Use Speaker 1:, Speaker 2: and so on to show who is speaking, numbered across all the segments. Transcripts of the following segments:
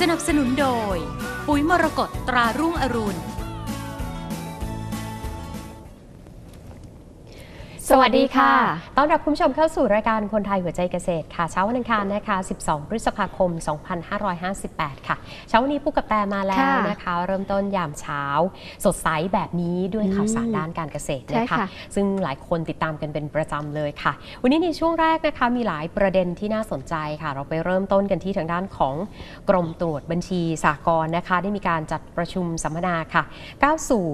Speaker 1: สนับสนุนโดย ปุ๋ยมรกตตรารุ่งอรุณ
Speaker 2: สวัสดีค่ะ ต้อนรับคุณผู้ชมเข้าสู่รายการคนไทยหัวใจเกษตรค่ะ เช้าวันอังคารนะคะ 12 พฤษภาคม 2558 ค่ะ เช้าวันนี้ปุ๊กกับแตมาแล้ว
Speaker 3: ค่ะ
Speaker 2: นะคะ เริ่มต้นยามเช้า สดใสแบบนี้ด้วยข่าวสารด้านการเกษตร
Speaker 3: ใช่
Speaker 2: นะคะ
Speaker 3: ค่ะ
Speaker 2: ซึ่งหลายคนติดตามกันเป็นประจำเลยค่ะ วันนี้ในช่วงแรกนะคะมีหลายประเด็นที่น่าสนใจค่ะ เราไปเริ่มต้นกันที่ทางด้านของกรมตรวจบัญชีสากลนะคะ ได้มีการจัดประชุมสัมมนาค่ะก้าวสู่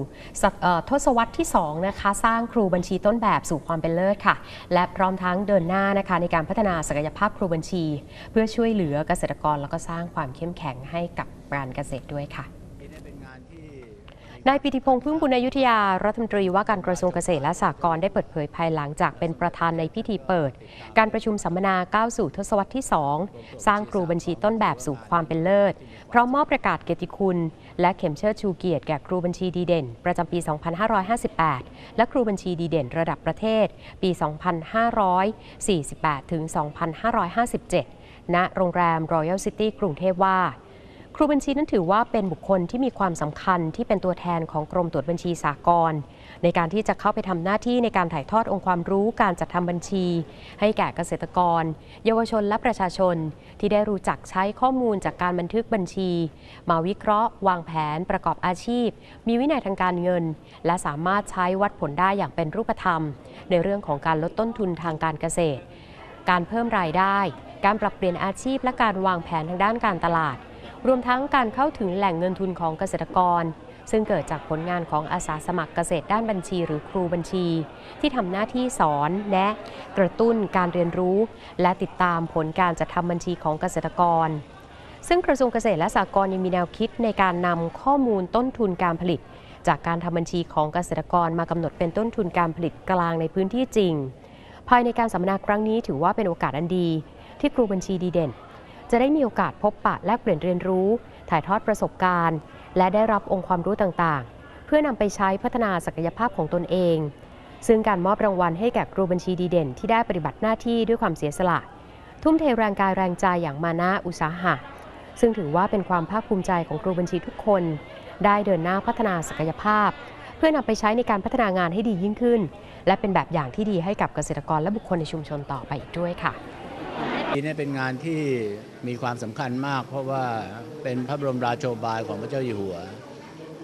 Speaker 2: ศตเอ่อทศวรรษที่2นะคะ สร้างครูบัญชีต้นแบบสู่ความเป็นเลิศค่ะ และพร้อมทั้งเดินหน้านะคะในการพัฒนาศักยภาพครูบัญชี เพื่อช่วยเหลือเกษตรกรแล้วก็สร้างความเข้มแข็งให้กับการเกษตรด้วยค่ะ นายปิติพงษ์พึ่งบุญอยุธยารัฐมนตรีว่าการกระทรวงเกษตรและสหกรณ์ได้เปิดเผยภายหลังจากเป็นประธานในพิธีเปิด การประชุมสัมมนาก้าวสู่ทศวรรษที่ 2 สร้างครูบัญชีต้นแบบสู่ความเป็นเลิศ พร้อมมอบประกาศเกียรติคุณ และเข็มเชิดชูเกียรติแก่ครูบัญชีดีเด่น ประจำปี 2558 และครูบัญชีดีเด่นระดับประเทศ ปี 2548 ถึง 2557 ณ โรงแรม Royal City กรุงเทพว่า ครูบัญชีนั้นถือว่าเป็นบุคคลที่มีความสำคัญที่เป็นตัวแทนของกรมตรวจบัญชีสากลในการที่จะเข้าไปทำหน้าที่ในการถ่ายทอดองค์ความรู้การจัดทำบัญชี ให้แก่เกษตรกร เยาวชนและประชาชน ที่ได้รู้จักใช้ข้อมูลจากการบันทึกบัญชี มาวิเคราะห์ วางแผน ประกอบอาชีพ มีวินัยทางการเงิน และสามารถใช้วัดผลได้อย่างเป็นรูปธรรม ในเรื่องของการลดต้นทุนทางการเกษตร การเพิ่มรายได้ การปรับเปลี่ยนอาชีพและการวางแผนทางด้านการตลาด รวมทั้งการเข้าถึงแหล่งเงินทุนของเกษตรกร ซึ่งเกิดจากผลงานของอาสาสมัครเกษตรด้านบัญชี หรือครูบัญชี ที่ทำหน้าที่สอนแนะกระตุ้นการเรียนรู้ และติดตามผลการจัดทำบัญชีของเกษตรกรซึ่งกระทรวงเกษตรและสหกรณ์ยังมีแนวคิดในการนำข้อมูลต้นทุนการผลิต จากการทำบัญชีของเกษตรกรมากำหนดเป็นต้นทุนการผลิตกลางในพื้นที่จริง ภายในการสัมมนาครั้งนี้ถือว่าเป็นโอกาสอันดี ที่ครูบัญชีดีเด่น จะได้มีโอกาสพบปะแลกเปลี่ยนเรียนรู้ ถ่ายทอดประสบการณ์ และได้รับองค์ความรู้ต่างๆ เพื่อนำไปใช้พัฒนาศักยภาพของตนเอง ซึ่งการมอบรางวัลให้แก่ครูบัญชีดีเด่น ที่ได้ปฏิบัติหน้าที่ด้วยความเสียสละ ทุ่มเทแรงกายแรงใจอย่างมานะอุตสาหะ ซึ่งถือว่าเป็นความภาคภูมิใจของครูบัญชีทุกคน ได้เดินหน้าพัฒนาศักยภาพ เพื่อนำไปใช้ในการพัฒนางานให้ดียิ่งขึ้น และเป็นแบบอย่างที่ดีให้กับเกษตรกรและบุคคลในชุมชนต่อไปอีกด้วยค่ะ
Speaker 4: นี้เป็นงานที่มีความสำคัญมาก เพราะว่าเป็นพระบรมราโชบายของพระเจ้าอยู่หัว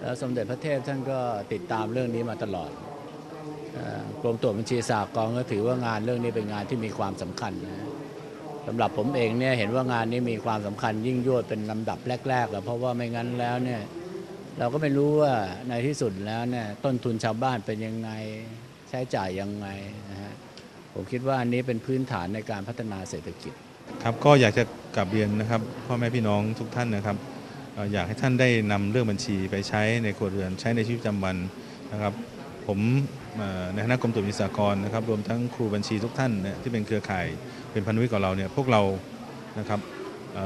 Speaker 4: แล้วสมเด็จพระเทพท่านก็ติดตามเรื่องนี้มาตลอดกรมตรวจบัญชีสากลก็ถือว่างานเรื่องนี้เป็นงานที่มีความสำคัญนะสำหรับผมเองเนี่ยเห็นว่างานนี้มีความสำคัญยิ่งยวดเป็นลำดับแรกๆแล้วเพราะว่าไม่งั้นแล้วเนี่ยเราก็ไม่รู้ว่าในที่สุดแล้วเนี่ยต้นทุนชาวบ้านเป็นยังไงใช้จ่ายยังไงนะฮะผมคิดว่าอันนี้เป็นพื้นฐานในการพัฒนาเศรษฐกิจ
Speaker 5: ครับก็อยากจะกลับเรียนนะครับพ่อแม่พี่น้องทุกท่านนะครับอยากให้ท่านได้นำเรื่องบัญชีไปใช้ในครัวเรือนใช้ในชีวิตประจำวันนะครับ ผมในคณะกรมตรวจสากลนะครับ รวมทั้งครูบัญชีทุกท่านเนี่ยที่เป็นเครือข่ายเป็นพันธมิตรกับเราเนี่ยพวกเรานะครับเ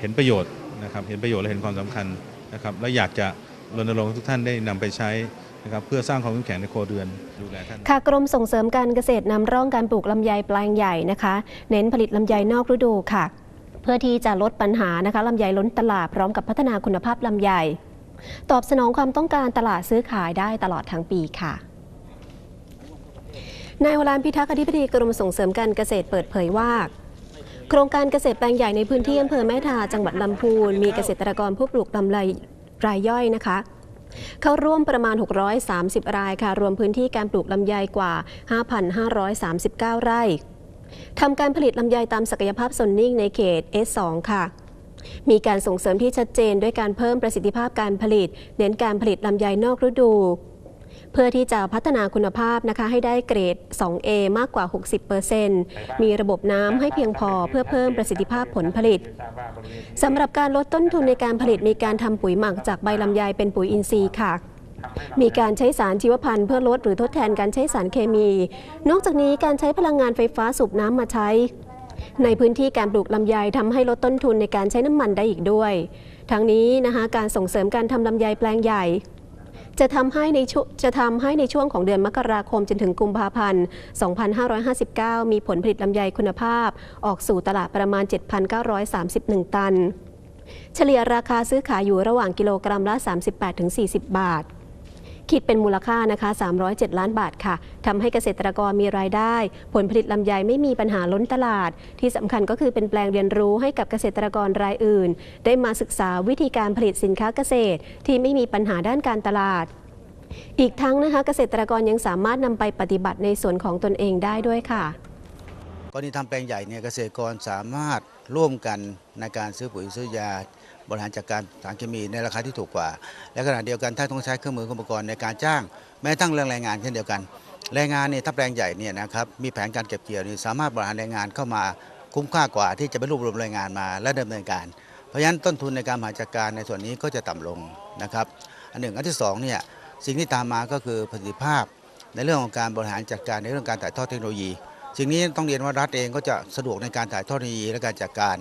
Speaker 5: เห็นประโยชน์นะครับ เห็นประโยชน์และเห็นความสำคัญนะครับ และอยากจะรณรงค์ให้ทุกท่านได้นำไปใช้ นะครับเพื่อสร้างความเข้มแข็งในครัวเรือนดูแลท่าน
Speaker 3: ค่ะกรมส่งเสริมการเกษตรนำร่องการปลูกลำไยแปลงใหญ่นะคะ เน้นผลิตลำไยนอกฤดูค่ะ เพื่อที่จะลดปัญหานะคะลำไยล้นตลาดพร้อมกับพัฒนาคุณภาพลำไย ตอบสนองความต้องการตลาดซื้อขายได้ตลอดทั้งปีค่ะนายวรานพิทักษ์อธิบดีกรมส่งเสริมการเกษตรเปิดเผยว่าโครงการเกษตรแปลงใหญ่ในพื้นที่อำเภอแม่ทาจังหวัดลำพูน มีเกษตรกรผู้ปลูกลำไยรายย่อยนะคะ เข้าร่วมประมาณ 630 รายค่ะ รวมพื้นที่การปลูกลำไยกว่า 5,539 ไร่ทำการผลิตลำไยตามศักยภาพสนนิ่งในเขต S2 ค่ะมีการส่งเสริมที่ชัดเจนด้วยการเพิ่มประสิทธิภาพการผลิต เน้นการผลิตลำไยนอกฤดู เพื่อที่จะพัฒนาคุณภาพนะคะให้ได้เกรด 2A มากกว่า 60%มีระบบน้ำให้เพียงพอเพื่อเพิ่มประสิทธิภาพผลผลิตสำหรับการลดต้นทุนในการผลิตมีการทำปุ๋ยหมักจากใบลำไยเป็นปุ๋ยอินทรีย์ค่ะมีการใช้สารชีวพันธุ์เพื่อลดหรือทดแทนการใช้สารเคมี นอกจากนี้การใช้พลังงานไฟฟ้าสูบน้ำมาใช้ ในพื้นที่การปลูกลำไยทำให้ลดต้นทุนในการใช้น้ำมันได้อีกด้วย ทั้งนี้นะคะการส่งเสริมการทำลำไยแปลงใหญ่ จะทำให้ในช่วงจะทำให้ในช่วงของเดือนมกราคมจนถึงกุมภาพันธ์ 2559 มีผลผลิตลำไยคุณภาพ ออกสู่ตลาดประมาณ 7,931 ตัน เฉลี่ยราคาซื้อขายอยู่ระหว่างกิโลกรัมละ 38-40 บาท คิดเป็นมูลค่านะคะ 307 ล้านบาทค่ะทำให้เกษตรกรมีรายได้ ผลผลิตลำไยไม่มีปัญหาล้นตลาด ที่สำคัญก็คือเป็นแปลงเรียนรู้ให้กับเกษตรกรรายอื่น ได้มาศึกษาวิธีการผลิตสินค้าเกษตร ที่ไม่มีปัญหาด้านการตลาดอีกทั้งนะคะเกษตรกรยังสามารถนำไปปฏิบัติในส่วนของตนเองได้ด้วยค่ะ
Speaker 6: กรณีทำแปลงใหญ่เนี่ยเกษตรกรสามารถร่วมกันในการซื้อปุ๋ยซื้อยา บริหารจัดการสารเคมีในราคาที่ถูกกว่า และขณะเดียวกันถ้าต้องใช้เครื่องมืออุปกรณ์ในการจ้าง แม้กระทั่งเรื่องแรงงานเช่นเดียวกัน แรงงานเนี่ยถ้าแปลงใหญ่เนี่ยนะครับมีแผนการเก็บเกี่ยวนี่สามารถบริหารแรงงานเข้ามาคุ้มค่ากว่าที่จะไปรวบรวมแรงงานมาและดำเนินการ เพราะฉะนั้นต้นทุนในการบริหารจัดการในส่วนนี้ก็จะต่ำลงนะครับอันหนึ่งอันที่สองเนี่ยสิ่งที่ตามมาก็คือประสิทธิภาพ ในเรื่องของการบริหารจัดการในเรื่องการถ่ายทอดเทคโนโลยี สิ่งนี้ต้องเรียนว่ารัฐเองก็จะสะดวกในการถ่ายทอดเทคโนโลยีและการจัดการ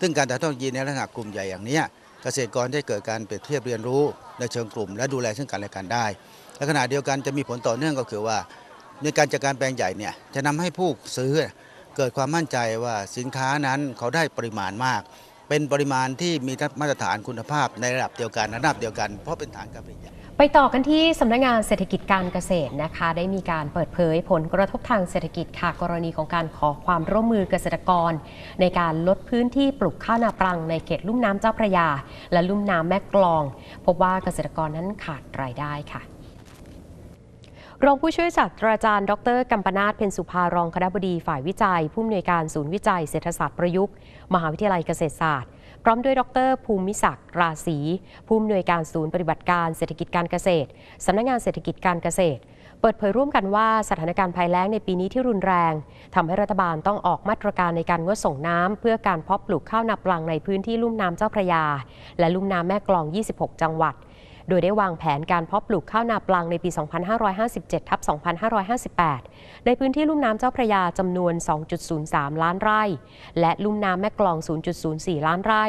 Speaker 6: ซึ่งการถ่ายทอดเทคโนโลยีในลักษณะกลุ่มใหญ่อย่างนี้เกษตรกรได้เกิดการเปรียบเทียบเรียนรู้ในเชิงกลุ่ม และดูแลซึ่งกันและกันได้และขณะเดียวกันจะมีผลต่อเนื่องก็คือว่า ในการจัดการแปลงใหญ่เนี่ยจะนำให้ผู้ซื้อเกิดความมั่นใจว่าสินค้านั้นเขาได้ปริมาณมาก เป็นปริมาณที่มีมาตรฐานคุณภาพในระดับเดียวกันระดับเดียวกัน เพราะเป็นฐานการผลิตใหญ่
Speaker 2: ไปต่อกันที่สำนักงานเศรษฐกิจการเกษตรนะคะ ได้มีการเปิดเผยผลกระทบทางเศรษฐกิจค่ะกรณีของการขอความร่วมมือเกษตรกร ในการลดพื้นที่ปลูกข้าวนาปลังในเขตลุ่มน้ำเจ้าพระยา และลุ่มน้ำแม่กลอง พบว่าเกษตรกรนั้นขาดรายได้ค่ะรองผู้ช่วยศาสตราจารย์ ดรกัมปนาทเพ็ญสุภารองคณบดีฝ่ายวิจัย ผู้อำนวยการศูนย์วิจัยเศรษฐศาสตร์ประยุกต์ มหาวิทยาลัยเกษตรศาสตร์ ร้อมด้วยดร ภูมิศักดิ์ราศีผู้อำนวยการศูนย์ปฏิบัติการเศรษฐกิจการเกษตรสำนักงานเศรษฐกิจการเกษตร เปิดเผยร่วมกันว่าสถานการณ์ภัยแล้งในปีนี้ที่รุนแรงทำให้รัฐบาลต้องออกมาตรการในการงดส่งน้ำเพื่อการเพาะปลูกข้าวนาปลังในพื้นที่ลุ่มน้ำเจ้าพระยา และลุ่มน้ำแม่กลอง 26 จังหวัด โดยได้วางแผนการเพาะปลูกข้าวนาปลังในปี 2557ทับ2558 ในพื้นที่ลุ่มน้ำเจ้าพระยาจำนวน 2.03 ล้านไร่ และลุ่มน้ำแม่กลอง 0.04 ล้านไร่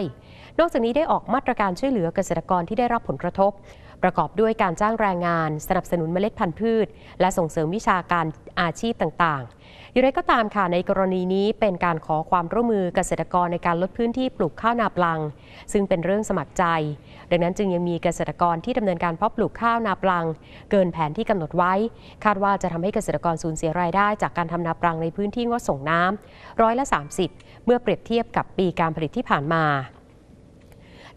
Speaker 2: นอกจากนี้ได้ออกมาตรการช่วยเหลือเกษตรกรที่ได้รับผลกระทบ ประกอบด้วยการจ้างแรงงาน สนับสนุนเมล็ดพันธุ์พืช และส่งเสริมวิชาการอาชีพต่างๆ อย่างไรก็ตามค่ะในกรณีนี้เป็นการขอความร่วมมือเกษตรกรในการลดพื้นที่ปลูกข้าวนาปลัง ซึ่งเป็นเรื่องสมัครใจ ดังนั้นจึงยังมีเกษตรกรที่ดำเนินการเพาะปลูกข้าวนาปลัง เกินแผนที่กำหนดไว้ คาดว่าจะทำให้เกษตรกรสูญเสียรายได้ จากการทำนาปลังในพื้นที่งดส่งน้ำร้อยละ 30 เมื่อเปรียบเทียบกับปีการผลิตที่ผ่านมา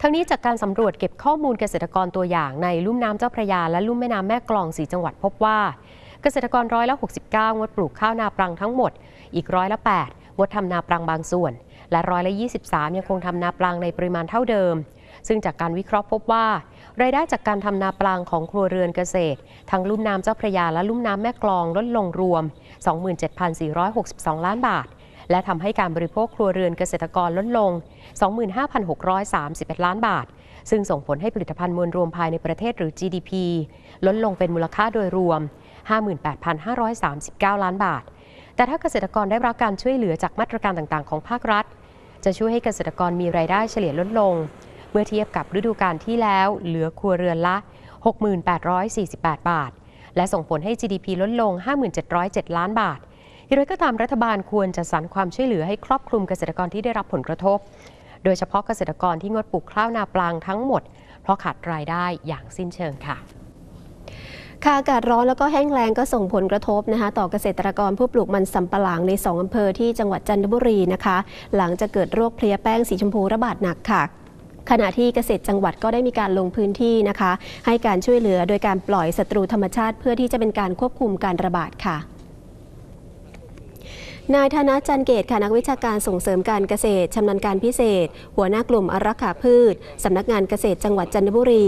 Speaker 2: ทั้งนี้จากการสำรวจเก็บข้อมูลเกษตรกรตัวอย่างในลุ่มน้ำเจ้าพระยาและลุ่มแม่น้ำแม่กลองสีจังหวัดพบว่า เกษตรกรร้อยละ 69 งดปลูกข้าวนาปลังทั้งหมด อีกร้อยละ 8 งดทำนาปลังบางส่วน และร้อยละ 23 ยังคงทำนาปลังในปริมาณเท่าเดิม ซึ่งจากการวิเคราะห์พบว่า รายได้จากการทำนาปลังของครัวเรือนเกษตร ทั้งลุ่มน้ำเจ้าพระยาและลุ่มน้ำแม่กลองลดลงรวม 27,462 ล้านบาทและทำให้การบริโภคครัวเรือนเกษตรกรลดลง 25,631 ล้านบาท ซึ่งส่งผลให้ผลิตภัณฑ์มวลรวมภายในประเทศหรือ GDP ลดลงเป็นมูลค่าโดยรวม 58,539 ล้านบาท แต่ถ้าเกษตรกรได้รับการช่วยเหลือจากมาตรการต่างๆ ของภาครัฐ จะช่วยให้เกษตรกรมีรายได้เฉลี่ยลดลง เมื่อเทียบกับฤดูกาลที่แล้วเหลือครัวเรือนละ 68,48 บาท และส่งผลให้ GDP ลดลง 57,07 ล้านบาทอย่างไรก็ตามรัฐบาลควรจะสรรความช่วยเหลือให้ครอบคลุมเกษตรกรที่ได้รับผลกระทบ โดยเฉพาะเกษตรกรที่งดปลูกข้าวนาปลังทั้งหมด เพราะขาดรายได้อย่างสิ้นเชิงค่ะ
Speaker 3: ค่ะอากาศร้อนแล้วก็แห้งแล้งก็ส่งผลกระทบนะคะ ต่อเกษตรกรผู้ปลูกมันสำปะหลังใน 2อำเภอที่จังหวัดจันทบุรีนะคะ หลังจะเกิดโรคเพลี้ยแป้งสีชมพูระบาดหนักค่ะขณะที่เกษตรจังหวัดก็ได้มีการลงพื้นที่นะคะ ให้การช่วยเหลือโดยการปล่อยศัตรูธรรมชาติ เพื่อที่จะเป็นการควบคุมการระบาดค่ะนายธนจันเกตค่ะนักวิชาการส่งเสริมการเกษตรชำนาญการพิเศษ หัวหน้ากลุ่มอารักขาพืชสำนักงานเกษตรจังหวัดจันทบุรี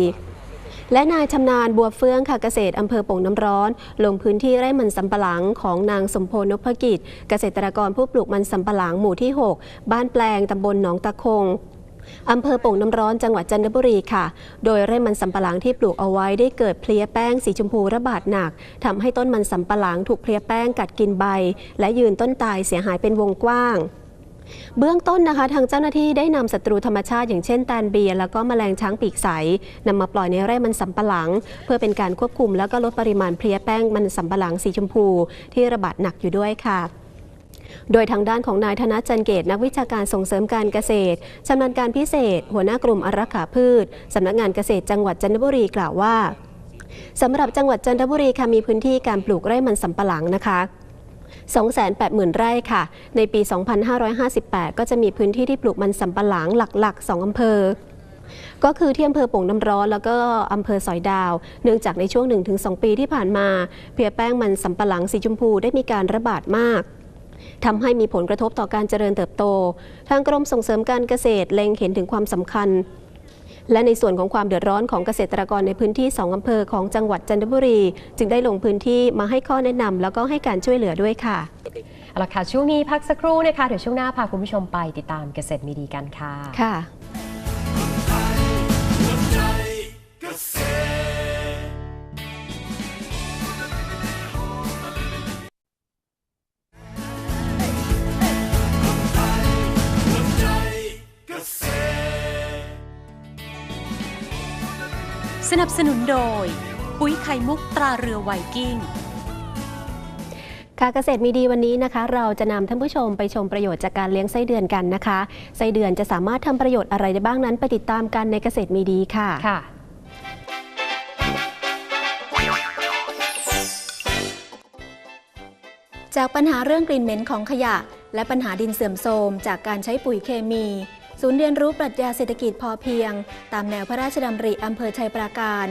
Speaker 3: และนายชำนาญบัวเฟื่องค่ะเกษตรอำเภอโป่งน้ำร้อน ลงพื้นที่ไร่มันสำปะหลังของนางสมพลนพกิจ เกษตรกรผู้ปลูกมันสำปะหลังหมู่ที่ 6 บ้านแปลงตำบลหนองตะคงอำเภอโป่งน้ำร้อนจังหวัดจันทบุรีค่ะ โดยไร่มันสำปะหลังที่ปลูกเอาไว้ได้เกิดเพลี้ยแป้งสีชมพูระบาดหนักทำให้ต้นมันสำปะหลังถูกเพลี้ยแป้งกัดกินใบ และยืนต้นตายเสียหายเป็นวงกว้าง เบื้องต้นนะคะทางเจ้าหน้าที่ได้นำศัตรูธรรมชาติอย่างเช่นแตนเบียแล้วก็แมลงช้างปีกใสนำมาปล่อยในไร่มันสำปะหลัง เพื่อเป็นการควบคุมแล้วก็ลดปริมาณเพลี้ยแป้งมันสำปะหลังสีชมพู ที่ระบาดหนักอยู่ด้วยค่ะโดยทางด้านของนายธนจันเกตนักวิชาการส่งเสริมการเกษตรชำนาญการพิเศษ หัวหน้ากลุ่มอารักขาพืชสำนักงานเกษตรจังหวัดจันทบุรีกล่าวว่าสำหรับจังหวัดจันทบุรีค่ะมีพื้นที่การปลูกไร่มันสำปะหลังนะคะ 280,000 ไร่ค่ะ ในปี 2558 ก็จะมีพื้นที่ที่ปลูกมันสำปะหลังหลัก ๆ 2อำเภอก็คือที่อำเภอโป่งน้ำร้อนแล้วก็อำเภอสอยดาว เนื่องจากในช่วง 1-2 ปีที่ผ่านมาเพียแป้งมันสำปะหลังสีชมพูได้มีการระบาดมากทำให้มีผลกระทบต่อการเจริญเติบโต ทางกรมส่งเสริมการเกษตรเล็งเห็นถึงความสำคัญ และในส่วนของความเดือดร้อนของเกษตรกรในพื้นที่ 2 อำเภอของจังหวัดจันทบุรี จึงได้ลงพื้นที่มาให้ข้อแนะนำแล้วก็ให้การช่วยเหลือด้วยค่ะ
Speaker 2: เอาละค่ะช่วงนี้พักสักครู่นะคะเดี๋ยวช่วงหน้าพาคุณผู้ชมไปติดตามเกษตรมีดีกันค่ะ
Speaker 3: ค่ะ
Speaker 1: นับสนุนโดย ปุ๋ยไข่มุกตราเรือไวกิ้ง
Speaker 3: ค่ะเกษตรมีดีวันนี้นะคะ เราจะนำท่านผู้ชมไปชมประโยชน์จากการเลี้ยงไส้เดือนกันนะคะไส้เดือนจะสามารถทำประโยชน์อะไรได้บ้างนั้น ไปติดตามกันในเกษตรมีดีค่ะ
Speaker 2: ค่ะ
Speaker 3: จากปัญหาเรื่องกลิ่นเหม็นของขยะ และปัญหาดินเสื่อมโทรมจากการใช้ปุ๋ยเคมี ศูนย์เรียนรู้ปรัชญาเศรษฐกิจพอเพียง ตามแนวพระราชดำริอำเภอชัยปราการ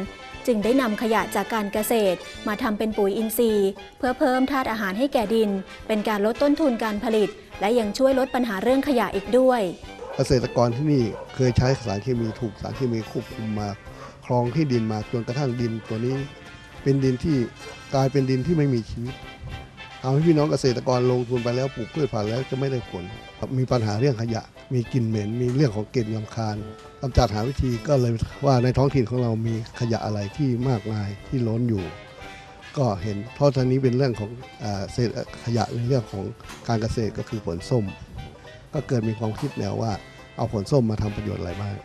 Speaker 3: จึงได้นำขยะจากการเกษตร มาทำเป็นปุ๋ยอินทรีย์ เพื่อเพิ่มธาตุอาหารให้แก่ดิน เป็นการลดต้นทุนการผลิต และยังช่วยลดปัญหาเรื่องขยะอีกด้วย
Speaker 7: เกษตรกรที่นี่เคยใช้สารเคมีถูกสารเคมีควบคุมมาคลองที่ดินมาจนกระทั่งดินตัวนี้ เป็นดินที่กลายเป็นดินที่ไม่มีชีวิตทำให้พี่น้องเกษตรกรลงทุนไปแล้วปลูกพืชผักแล้วจะไม่ได้ผล มีปัญหาเรื่องขยะ มีกลิ่นเหม็น มีเรื่องของกลิ่นลำคาญกำจัดหาวิธีก็เลยว่าในท้องถิ่นของเรามีขยะอะไรที่มากมายที่ล้นอยู่ ก็เห็นเพราะทางนี้เป็นเรื่องของอเศษขยะในเรื่องของการเกษตรก็คือผลส้ม ก็เกิดมีความคิดแนวว่าเอาผลส้มมาทำประโยชน์อะไรบ้าง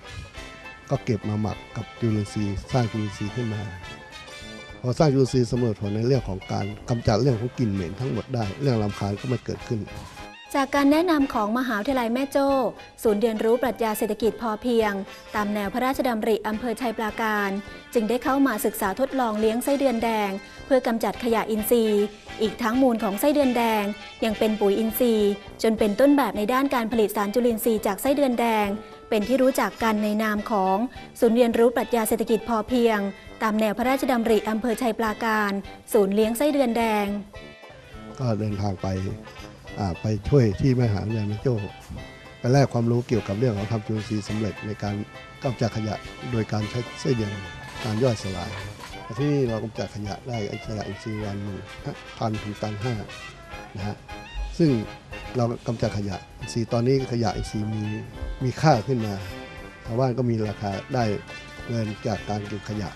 Speaker 7: ก็เก็บมาหมักกับจุลินทรีย์สร้างจุลินทรีย์ขึ้นมาพอสร้างจุลินทรีย์สำเร็จผลในเรื่องของการกำจัดเรื่องของกลิ่นเหม็นทั้งหมดได้ เรื่องรำคาญก็ไม่เกิดขึ้น
Speaker 3: จากการแนะนำของมหาวิทยาลัยแม่โจ้ ศูนย์เรียนรู้ปรัชญาเศรษฐกิจพอเพียง ตามแนวพระราชดำริอำเภอชัยปราการ จึงได้เข้ามาศึกษาทดลองเลี้ยงไส้เดือนแดง เพื่อกำจัดขยะอินทรีย์ อีกทั้งมูลของไส้เดือนแดง ยังเป็นปุ๋ยอินทรีย์ จนเป็นต้นแบบในด้านการผลิตสารจุลินทรีย์จากไส้เดือนแดง เป็นที่รู้จักกันในนามของศูนย์เรียนรู้ปรัชญาเศรษฐกิจพอเพียง ตามแนวพระราชดำริอำเภอชัยปราการ ศูนย์เลี้ยงไส้เดือนแดง
Speaker 7: ก็เดินทางไป ไปช่วยที่มหาวิทยาลัยแมโจ้ไปแลกความรู้เกี่ยวกับเรื่องของทำจุลินทรีย์สำเร็จในการกำจัดขยะโดยการใช้ไส้เดือนการย่อยสลายที่นี่เรากำจัดขยะได้ไอ้ขยะอินทรีย์วันหนึ่งพันถึงตันห้านะฮะซึ่งเรากำจัดขยะอินทรีย์ตอนนี้ขยะอินทรีย์มีมีค่าขึ้นมาชาวบ้านก็มีราคาได้เงินจากการเก็บขยะ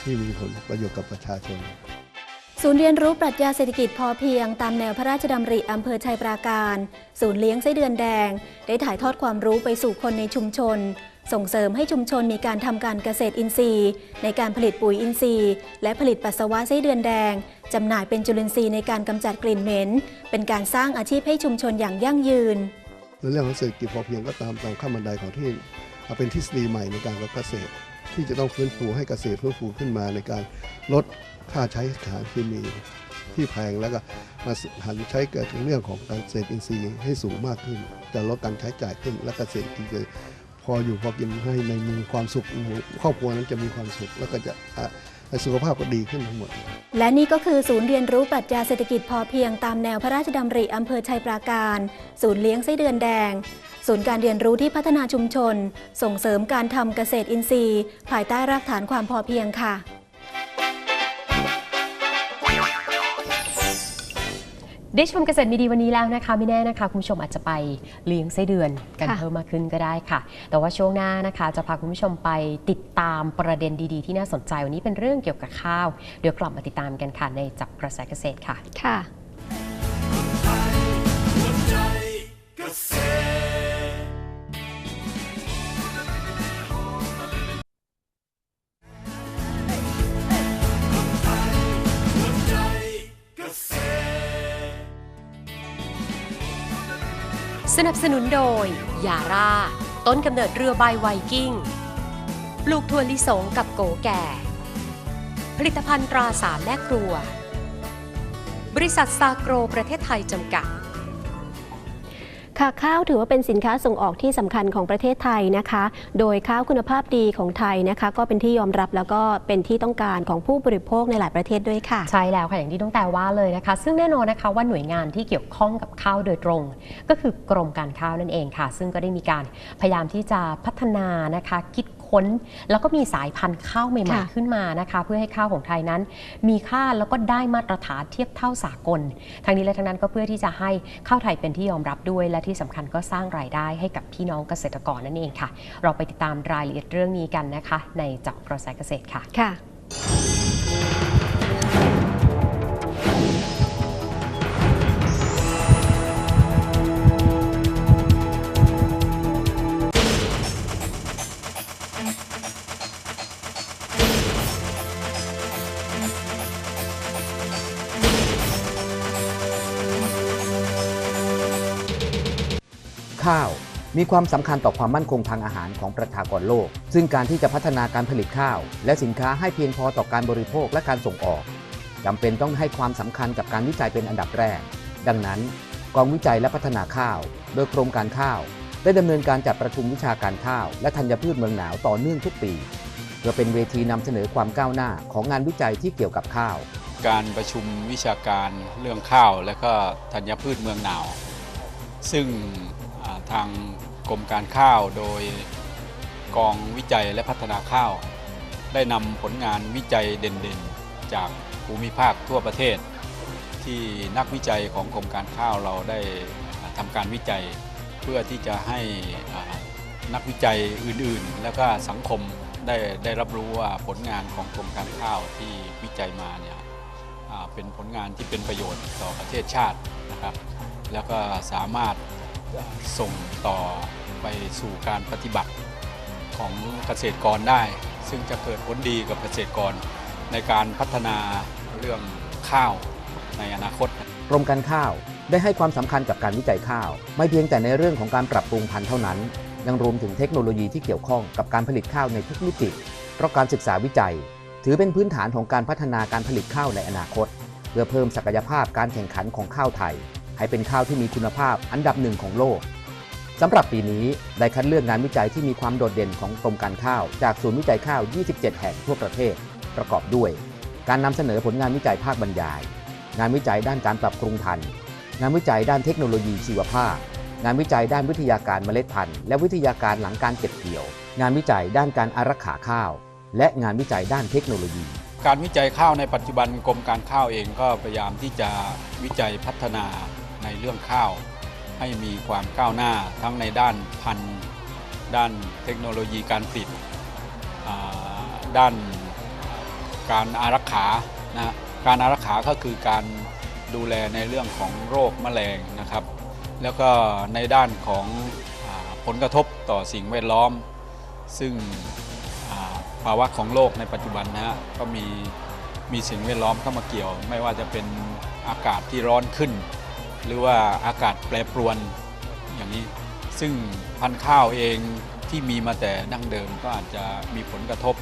Speaker 7: ที่มีผลประโยชน์กับประชาชน
Speaker 3: ศูนย์เรียนรู้ปรัชญาเศรษฐกิจพอเพียง ตามแนวพระราชดำริอำเภอชัยปราการ ศูนย์เลี้ยงไส้เดือนแดง ได้ถ่ายทอดความรู้ไปสู่คนในชุมชน ส่งเสริมให้ชุมชนมีการทำการเกษตรอินทรีย์ ในการผลิตปุ๋ยอินทรีย์ และผลิตปัสสาวะไส้เดือนแดงจำหน่ายเป็นจุลินทรีย์ในการกำจัดกลิ่นเหม็น เป็นการสร้างอาชีพให้ชุมชนอย่างยั่งยืน
Speaker 7: ในเรื่องของเศรษฐกิจพอเพียงก็ตามตามขั้นบันไดของที่เป็นทฤษฎีใหม่ในการกัเกษตร ที่จะต้องฟื้นฟูให้เกษตรฟื้นฟูขึ้นมาในการลดค่าใช้สารเคมีที่แพงแล้วก็มาหันใช้เกิดเรื่องของการเกษตรอินทรีย์ให้สูงมากขึ้น จะลดการใช้จ่ายขึ้นและเกษตรที่จะพออยู่พอกินให้ในมีความสุขครอบครัวนั้นจะมีความสุขแล้วก็จะะ สุขภาพก็ดีขึ้นทั้งหมด
Speaker 3: และนี่ก็คือศูนย์เรียนรู้ปรัชญาเศรษฐกิจพอเพียงตามแนวพระราชดำริอำเภอชัยปราการ ศูนย์เลี้ยงไส้เดือนแดง
Speaker 8: ศูนย์การเรียนรู้ที่พัฒนาชุมชน ส่งเสริมการทำเกษตรอินทรีย์ ภายใต้รากฐานความพอเพียงค่ะ
Speaker 2: ได้ชมเกษตรมีดีวันนี้แล้วนะคะ ไม่แน่นะคะ คุณผู้ชมอาจจะไปเลี้ยงไส้เดือนกัน
Speaker 3: ค่ะ
Speaker 2: เพิ่มมากขึ้นก็ได้ค่ะ แต่ว่าช่วงหน้านะคะ จะพาคุณผู้ชมไปติดตามประเด็นดีๆ ที่น่าสนใจวันนี้เป็นเรื่องเกี่ยวกับข้าว เดี๋ยวกลับมาติดตามกันค่ะในจับกระแสเกษตรค่ะ
Speaker 3: ค่ะ
Speaker 2: สนุนโดย ยาร่า ต้นกำเนิดเรือใบไวกิ้ง ปลูกถั่วลิสงกับโกแก่ ผลิตภัณฑ์ตราสามแม่ครัว บริษัทซาโกรประเทศไทยจำกัด
Speaker 3: ค่ะข้าวถือว่าเป็นสินค้าส่งออกที่สำคัญของประเทศไทยนะคะ โดยข้าวคุณภาพดีของไทยนะคะ ก็เป็นที่ยอมรับแล้วก็เป็นที่ต้องการของผู้บริโภคในหลายประเทศด้วยค่ะ
Speaker 2: ใช่แล้วค่ะอย่างที่ต้องแต่ว่าเลยนะคะ ซึ่งแน่นอนนะคะว่าหน่วยงานที่เกี่ยวข้องกับข้าวโดยตรง ก็คือกรมการข้าวนั่นเองค่ะ ซึ่งก็ได้มีการพยายามที่จะพัฒนานะคะคิด ค้น แล้วก็มีสายพันธุ์ข้าวใหม่
Speaker 3: ค่ะ
Speaker 2: ๆขึ้นมานะคะ เพื่อให้ข้าวของไทยนั้น มีค่าแล้วก็ได้มาตรฐานเทียบเท่าสากลทั้งนี้และทั้งนั้นก็เพื่อที่จะให้ข้าวไทยเป็นที่ยอมรับด้วย และที่สำคัญก็สร้างรายได้ให้กับพี่น้องเกษตรกรนั่นเองค่ะ เราไปติดตามรายละเอียดเรื่องนี้กันนะคะ ในจับกระแสเกษตรค่ะ
Speaker 3: ค่ะ
Speaker 9: มีความสำคัญต่อความมั่นคงทางอาหารของประชากรโลก ซึ่งการที่จะพัฒนาการผลิตข้าว และสินค้าให้เพียงพอต่อการบริโภคและการส่งออกจำเป็นต้องให้ความสำคัญกับการวิจัยเป็นอันดับแรก ดังนั้น กองวิจัยและพัฒนาข้าว โดยกรมการข้าว ได้ดำเนินการจัดประชุมวิชาการข้าว และธัญพืชเมืองหนาวต่อเนื่องทุกปีเพื่อเป็นเวทีนำเสนอความก้าวหน้าของงานวิจัยที่เกี่ยวกับข้าว
Speaker 10: การประชุมวิชาการเรื่องข้าว และก็ธัญพืชเมืองหนาว ซึ่งทาง กรมการข้าวโดยกองวิจัยและพัฒนาข้าว ได้นำผลงานวิจัยเด่นๆ จากภูมิภาคทั่วประเทศ ที่นักวิจัยของกรมการข้าวเราได้ทำการวิจัย เพื่อที่จะให้นักวิจัยอื่นๆ แล้วก็สังคมได้ได้รับรู้ว่าผลงานของกรมการข้าวที่วิจัยมาเนี่ยเป็นผลงานที่เป็นประโยชน์ต่อประเทศชาตินะครับ แล้วก็สามารถ ส่งต่อไปสู่การปฏิบัติของเกษตรกรได้ ซึ่งจะเกิดผลดีกับเกษตรกรในการพัฒนาเรื่องข้าวในอนาคต
Speaker 9: กรมการข้าวได้ให้ความสำคัญกับการวิจัยข้าว ไม่เพียงแต่ในเรื่องของการปรับปรุงพันธุ์เท่านั้น ยังรวมถึงเทคโนโลยีที่เกี่ยวข้องกับการผลิตข้าวในทุกมิติ เพราะการศึกษาวิจัย ถือเป็นพื้นฐานของการพัฒนาการผลิตข้าวในอนาคต เพื่อเพิ่มศักยภาพการแข่งขันของข้าวไทย ให้เป็นข้าวที่มีคุณภาพอันดับหนึ่งของโลกสำหรับปีนี้ได้คัดเลือกงานวิจัยที่มีความโดดเด่นของกรมการข้าว จากศูนย์วิจัยข้าว 27 แห่งทั่วประเทศ ประกอบด้วย การนำเสนอผลงานวิจัยภาคบรรยาย งานวิจัยด้านการปรับปรุงพันธุ์งานวิจัยด้านเทคโนโลยีชีวภาพ งานวิจัยด้านวิทยาการเมล็ดพันธุ์และวิทยาการหลังการเก็บเกี่ยว งานวิจัยด้านการอารักขาข้าว และงานวิจัยด้านเทคโนโลยี
Speaker 10: การวิจัยข้าวในปัจจุบันกรมการข้าวเองก็พยายามที่จะวิจัยพัฒนา ในเรื่องข้าว ให้มีความก้าวหน้าทั้งในด้านพันธุ์ด้านเทคโนโลยีการผลิตด้านการอารักขานะการอารักขาก็คือการดูแลในเรื่องของโรคแมลงนะครับ แล้วก็ในด้านของอผลกระทบต่อสิ่งแวดล้อม ซึ่งภาวะของโลกในปัจจุบันนะฮะก็มีมีสิ่งแวดล้อมเข้ามาเกี่ยว ไม่ว่าจะเป็นอากาศที่ร้อนขึ้น หรือว่าอากาศแปรปรวนอย่างนี้ ซึ่งพันธุ์ข้าวเองที่มีมาแต่ดั้งเดิมก็อาจจะมีผลกระทบ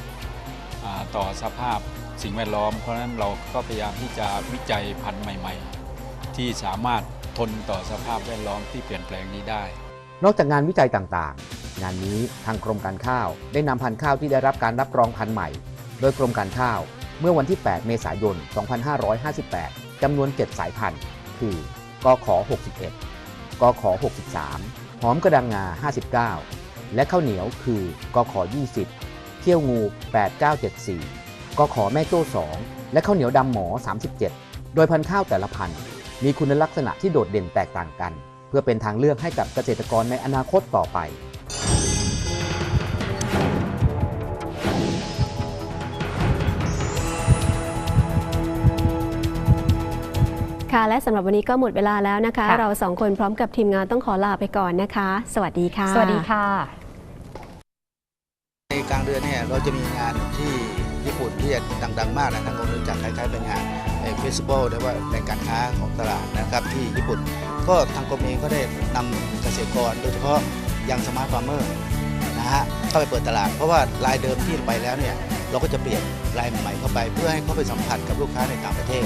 Speaker 10: ต่อสภาพสิ่งแวดล้อม เพราะฉะนั้นเราก็พยายามที่จะวิจัยพันธุ์ใหม่ ๆ ที่สามารถทนต่อสภาพแวดล้อมที่เปลี่ยนแปลงนี้ได้
Speaker 9: นอกจากงานวิจัยต่างๆ งานนี้ทางกรมการข้าวได้นำพันธุ์ข้าวที่ได้รับการรับรองพันธุ์ใหม่ โดยกรมการข้าวเมื่อวันที่ 8 เมษายน 2558 จำนวน 7 สายพันธุ์ คือ กข61กข63 หอมกระดังงา 59 และข้าวเหนียวคือกข20 เที่ยวงู 8974 กขแม่โจ้ 2 และข้าวเหนียวดำหมอ 37 โดยพันธุ์ข้าวแต่ละพันธุ์มีคุณลักษณะที่โดดเด่นแตกต่างกัน เพื่อเป็นทางเลือกให้กับเกษตรกรในอนาคตต่อไป
Speaker 3: ค่ะ และสำหรับวันนี้ก็หมดเวลาแล้วนะคะ
Speaker 2: ค่ะ
Speaker 3: เราสองคนพร้อมกับทีมงานต้องขอลาไปก่อนนะคะ สวัสดีค่ะ
Speaker 2: สวัสดีค่ะ
Speaker 6: ในกลางเดือนเนี่ยเราจะมีงานที่ญี่ปุ่นที่ดังๆ มากนะทางกรมรู้จักคล้ายๆเป็นงานเฟสติวัลหรือว่าในการค้าของตลาดนะครับที่ญี่ปุ่น ก็ทางกรมเองก็ได้นำเกษตรกร โดยเฉพาะยังสมาร์ทฟาร์มเมอร์นะฮะเข้าไปเปิดตลาด เพราะว่ารายเดิมที่ไปแล้วเนี่ย เราก็จะเปลี่ยนลายใหม่เข้าไป เพื่อให้เขาไปสัมผัสกับลูกค้าในต่างประเทศ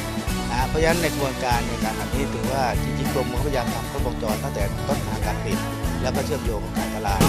Speaker 6: นะเพราะฉะนั้นในกระบวนการในการทำนี้ถือว่าจริงๆกรมก็พยายามทำครบวงจรตั้งแต่ต้นทางการผลิตแล้วก็เชื่อมโยงกับการตลาด